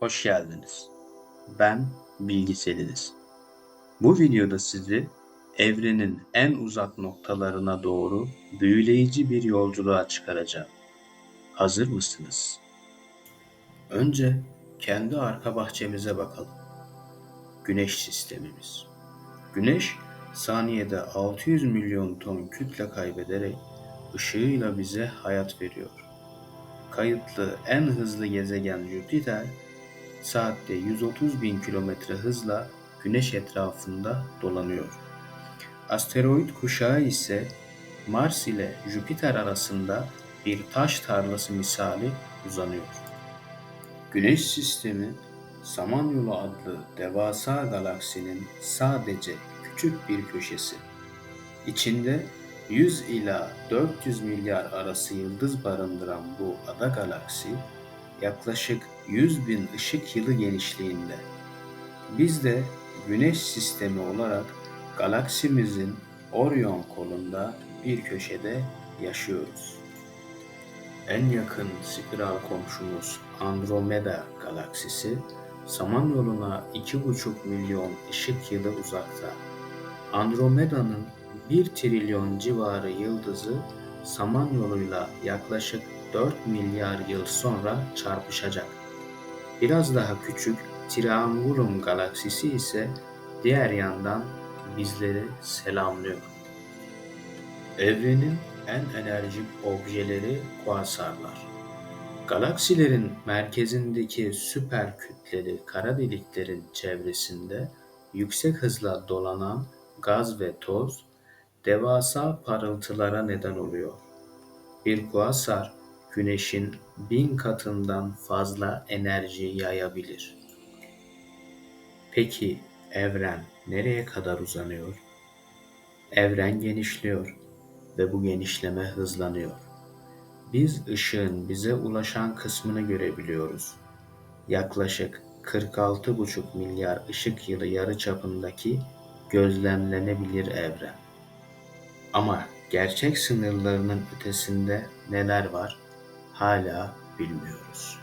Hoş geldiniz. Ben Bilgi Seliniz. Bu videoda sizi evrenin en uzak noktalarına doğru büyüleyici bir yolculuğa çıkaracağım. Hazır mısınız? Önce kendi arka bahçemize bakalım. Güneş sistemimiz. Güneş saniyede 600 milyon ton kütle kaybederek ışığıyla bize hayat veriyor. Kayıtlı en hızlı gezegen Jüpiter saatte 130 bin kilometre hızla Güneş etrafında dolanıyor. Asteroid kuşağı ise Mars ile Jüpiter arasında bir taş tarlası misali uzanıyor. Güneş sistemi Samanyolu adlı devasa galaksinin sadece küçük bir köşesi. İçinde 100 ila 400 milyar arası yıldız barındıran bu ada galaksi yaklaşık 100 bin ışık yılı genişliğinde. Biz de Güneş sistemi olarak galaksimizin Orion kolunda bir köşede yaşıyoruz. En yakın spiral komşumuz Andromeda galaksisi Samanyolu'na 2,5 milyon ışık yılı uzakta. Andromeda'nın 1 trilyon civarı yıldızı Samanyolu'yla yaklaşık 4 milyar yıl sonra çarpışacak. Biraz daha küçük Triangulum galaksisi ise diğer yandan bizleri selamlıyor. Evrenin en enerjik objeleri kuasarlar. Galaksilerin merkezindeki süper kütleli kara deliklerin çevresinde yüksek hızla dolanan gaz ve toz devasa parıltılara neden oluyor. Bir kuasar güneşin bin katından fazla enerji yayabilir. Peki evren nereye kadar uzanıyor? Evren genişliyor ve bu genişleme hızlanıyor. Biz ışığın bize ulaşan kısmını görebiliyoruz. Yaklaşık 46,5 milyar ışık yılı yarıçapındaki gözlemlenebilir evren. Ama gerçek sınırlarının ötesinde neler var hala bilmiyoruz.